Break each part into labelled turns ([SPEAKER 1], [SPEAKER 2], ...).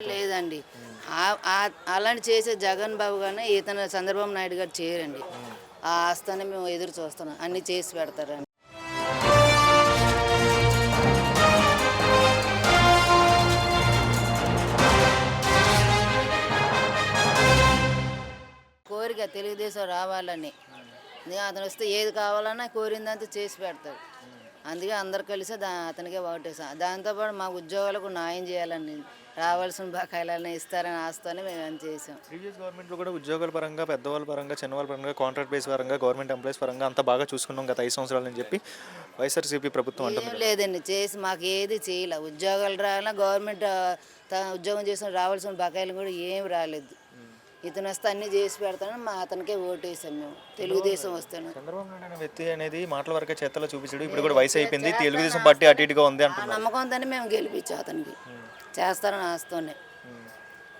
[SPEAKER 1] లేదండి. అలాంటి చేసే జగన్ బాబు గానే ఇతను చంద్రబాబు నాయుడు గారు చేయరండి. ఆ ఆస్థానే మేము ఎదురు చూస్తున్నాం. అన్ని చేసి పెడతారండి. కోరిక తెలుగుదేశం రావాలని. అతను వస్తే ఏది కావాలన్నా కోరిందంతా చేసి పెడతాడు. అందుకే అందరు కలిసి దా అతనికే ఓటేసాం. దాంతోపాటు మా ఉద్యోగాలకు న్యాయం చేయాలని రావాల్సిన బకాయిలన్నీ ఇస్తారని ఆస్తోనే మేము అని చేసాం.
[SPEAKER 2] ప్రీవియస్ గవర్నమెంట్లో కూడా ఉద్యోగాల పరంగా పెద్దవాళ్ళ పరంగా చిన్నవాళ్ళ పరంగా కాంట్రాక్ట్ బేస్ పరంగా గవర్నమెంట్ ఎంప్లాయీస్ పరంగా అంతా బాగా చూసుకున్నాం గత ఐదు సంవత్సరాలు అని చెప్పి వైఎస్ఆర్సీపీ ప్రభుత్వం అంటుంది.
[SPEAKER 1] ఏం లేదండి చేసి మాకు ఏది చేయలే. ఉద్యోగాలు రావాలా గవర్నమెంట్ ఉద్యోగం చేసిన రావాల్సిన బకాయిలు కూడా ఏం రాలేదు. ఇతను వస్తే అన్నీ చేసి పెడతానని మా అతనికే ఓటేసాం మేము. తెలుగుదేశం వస్తాను.
[SPEAKER 2] చంద్రబాబు నాయుడు అనే వ్యక్తి అనేది మాటల వరకే చేతల్లో చూపించాడు. ఇప్పుడు కూడా వయసు అయిపోయింది. తెలుగుదేశం పార్టీ అటు ఇటుగా ఉంది
[SPEAKER 1] ఆ
[SPEAKER 2] అంటున్నారు.
[SPEAKER 1] నమ్మకంతోనే మేము గెలిపించాం అతనికి. చేస్తారని ఆస్తోనే.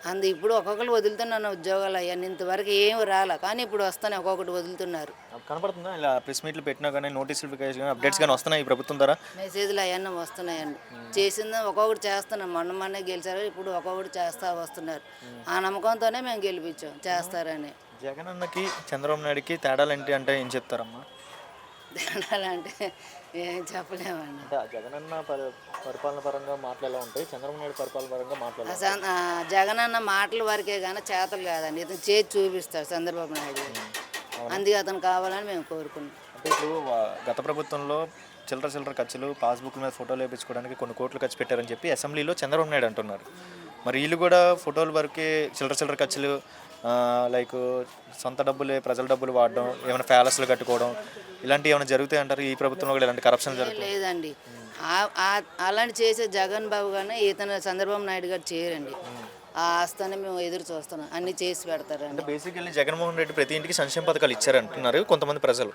[SPEAKER 1] అందు ఇప్పుడు ఒక్కొక్కరు వదులుతున్నాను ఉద్యోగాలు అవన్నీ ఇంతవరకు ఏమి రాలే. కానీ ఇప్పుడు వస్తానే ఒక్కొక్కటి వదులుతున్నారు.
[SPEAKER 2] కనపడుతుందా? ఇలా ప్రెస్ మీట్లు పెట్టినా కానీ నోటీసులు అప్డేట్స్ కానీ వస్తున్నాయి ప్రభుత్వం ద్వారా?
[SPEAKER 1] మెసేజ్లు అవన్నీ వస్తున్నాయండి. చేసింది ఒక్కొక్కటి చేస్తున్నాం. మొన్న మొన్న గెలిచారు ఇప్పుడు ఒక్కొక్కటి చేస్తా వస్తున్నారు. ఆ నమ్మకంతోనే మేము గెలిపించాం చేస్తారని.
[SPEAKER 2] జగన్ అన్నకి చంద్రబాబు నాయుడుకి తేడాలు ఏంటి అంటే ఏం చెప్తారమ్మా?
[SPEAKER 1] అంటే ఏం చెప్పలేమండి
[SPEAKER 2] అంటే జగన్ అన్న పరిపాలన పరంగా మాటలు ఎలా ఉంటాయి? చంద్రబాబు నాయుడు పరిపాలన పరంగా మాటలు
[SPEAKER 1] అసలు ఆ జగన్ అన్న మాటల వరకే కానీ చేతలు కాదండి. ఇతను చేతి చూపిస్తాడు చంద్రబాబు నాయుడు గారు. అందుకే అతను కావాలని మేము కోరుకున్నాం
[SPEAKER 2] అంటే ఇప్పుడు వా- గత ప్రభుత్వంలో చిల్లర చిల్లర ఖర్చులు పాస్బుక్ మీద ఫోటోలు వేయించుకోవడానికి కొన్ని కోట్లు ఖర్చు పెట్టారని చెప్పి అసెంబ్లీలో చంద్రబాబు నాయుడు అంటున్నారు. మరి వీళ్ళు కూడా ఫోటోల వరకే చిల్లర చిల్లర ఖర్చులు లైక్ సొంత డబ్బులే ప్రజల డబ్బులు వాడడం ఏమైనా ప్యాలెస్లు కట్టుకోవడం ఇలాంటివి ఏమైనా జరుగుతాయి అంటారు? ఈ ప్రభుత్వంలో కూడా ఇలాంటి కరప్షన్ జరుగుతుంది?
[SPEAKER 1] లేదండి. అలాంటి చేసే జగన్ బాబు గానే ఇతను చంద్రబాబు నాయుడు గారు చేయరండి. ఆ ఆస్థానే మేము ఎదురు చూస్తున్నాం. అన్ని చేసి పెడతారండి.
[SPEAKER 2] అంటే బేసికల్లీ జగన్మోహన్ రెడ్డి ప్రతి ఇంటికి సంక్షేమ పథకాలు ఇచ్చారంటున్నారు కొంతమంది ప్రజలు.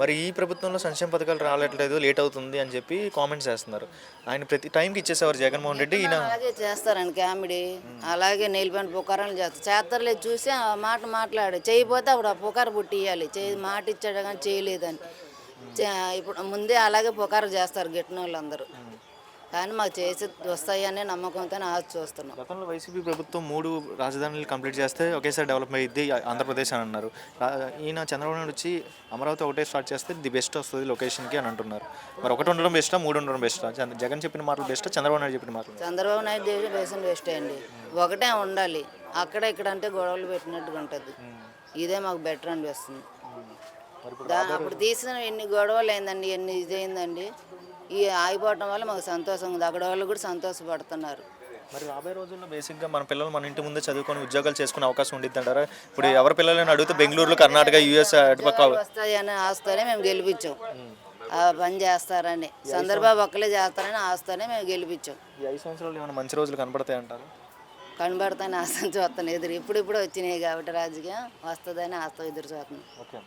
[SPEAKER 2] మరి ఈ ప్రభుత్వంలో సంక్షేమ పథకాలు రావట్లేదు లేట్ అవుతుంది అని చెప్పి కామెంట్స్ చేస్తున్నారు. ఆయన ప్రతి టైంకి ఇచ్చేసేవారు జగన్మోహన్ రెడ్డి ఈయన
[SPEAKER 1] అలాగే చేస్తారండి కామెడీ. అలాగే నీలిపని పుకారాలు చేస్తారు చేస్తారులేదు చూసి ఆ మాట మాట్లాడు. చేయకపోతే అప్పుడు ఆ పుకారు పుట్టియాలి చేయి మాట ఇచ్చాడు కానీ చేయలేదని. చే- ఇప్పుడు ముందే అలాగే పుకారు చేస్తారు గిట్టిన వాళ్ళందరూ కానీ మాకు చేసి వస్తాయనే నమ్మకంతో ఆశ చూస్తున్నాం.
[SPEAKER 2] గతంలో వైసీపీ ప్రభుత్వం మూడు రాజధానులు కంప్లీట్ చేస్తే ఒకేసారి డెవలప్ అయ్యిద్ది ఆంధ్రప్రదేశ్ అని అన్నారు. ఈయన చంద్రబాబు నాయుడు వచ్చి అమరావతి ఒకటే స్టార్ట్ చేస్తే ది బెస్ట్ వస్తుంది లొకేషన్కి అని అంటున్నారు. మరి ఒకటి ఉండడం బెస్టా మూడు ఉండడం బెస్టా? జగన్- చెప్పిన మాటలు బెస్టా చంద్రబాబు నాయుడు చెప్పిన మాటలు?
[SPEAKER 1] చంద్రబాబు నాయుడు దేశం దేశం వేస్ట్ అండి. ఒకటే ఉండాలి. అక్కడ ఇక్కడ అంటే గొడవలు పెట్టినట్టుగా ఉంటుంది. ఇదే మాకు బెటర్ అనిపిస్తుంది. అప్పుడు తీసిన ఎన్ని గొడవలు అయిందండి ఎన్ని ఇదైందండి ఈ ఆగిపోవటం వల్ల మాకు సంతోషంగా ఉంది. అక్కడ వాళ్ళు కూడా సంతోషపడుతున్నారు.
[SPEAKER 2] మరి రాబోయే రోజుల్లో బేసిక్గా మన పిల్లలు మన ఇంటి ముందే చదువుకొని ఉద్యోగాలు చేసుకునే అవకాశం ఉండిద్ది అంటారా ఇప్పుడు ఎవరి పిల్లలని అడిగితే బెంగళూరులో కర్ణాటక యూఎస్ అటుపక్క
[SPEAKER 1] వస్తాయి అనే ఆస్తోనే మేము గెలిపించాం. ఆ పని చేస్తారని. చంద్రబాబు ఒక్కలే చేస్తారని ఆస్తోనే మేము గెలిపించాం.
[SPEAKER 2] ఈ ఐదు సంవత్సరాలు ఏమైనా మంచి రోజులు కనపడతాయి అంటారు?
[SPEAKER 1] కనబడతానే ఆస్తం చూస్తాను ఎదురు ఇప్పుడు ఇప్పుడు వచ్చినాయి కాబట్టి రాజకీయం వస్తుందని ఆస్తం ఎదురు చూస్తున్నాం.
[SPEAKER 2] ఓకే.